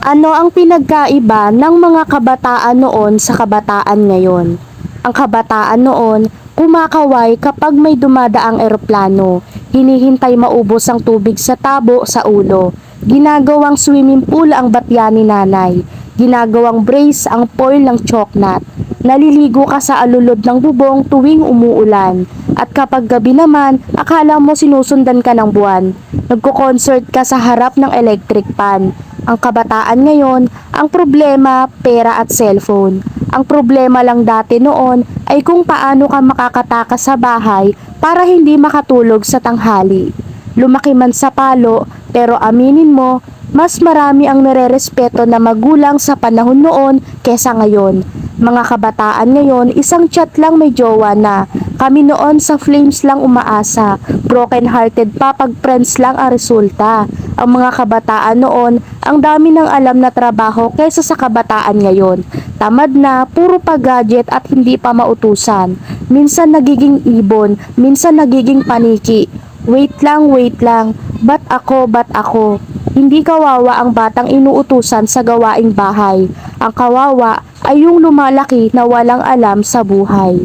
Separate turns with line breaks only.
Ano ang pinagkaiba ng mga kabataan noon sa kabataan ngayon? Ang kabataan noon, kumakaway kapag may dumadaang eroplano, hinihintay maubos ang tubig sa tabo sa ulo, ginagawang swimming pool ang batya ni nanay, ginagawang brace ang foil ng choknat, naliligo ka sa alulod ng bubong tuwing umuulan, at kapag gabi naman, akala mo sinusundan ka ng buwan, nagko-concert ka sa harap ng electric pan, ang kabataan ngayon, ang problema, pera at cellphone. Ang problema lang dati noon ay kung paano ka makakatakas sa bahay para hindi makatulog sa tanghali. Lumaki man sa palo, pero aminin mo, mas marami ang nare-respeto na magulang sa panahon noon kesa ngayon. Mga kabataan ngayon, isang chat lang may jowa na. Kami noon sa flames lang umaasa. Broken hearted pa pag friends lang ang resulta. Ang mga kabataan noon, ang dami ng alam na trabaho kaysa sa kabataan ngayon. Tamad na, puro pa gadget at hindi pa mautusan. Minsan nagiging ibon, minsan nagiging paniki. Wait lang, wait lang. Ba't ako, ba't ako? Hindi kawawa ang batang inuutusan sa gawaing bahay. Ang kawawa ay yung lumalaki na walang alam sa buhay.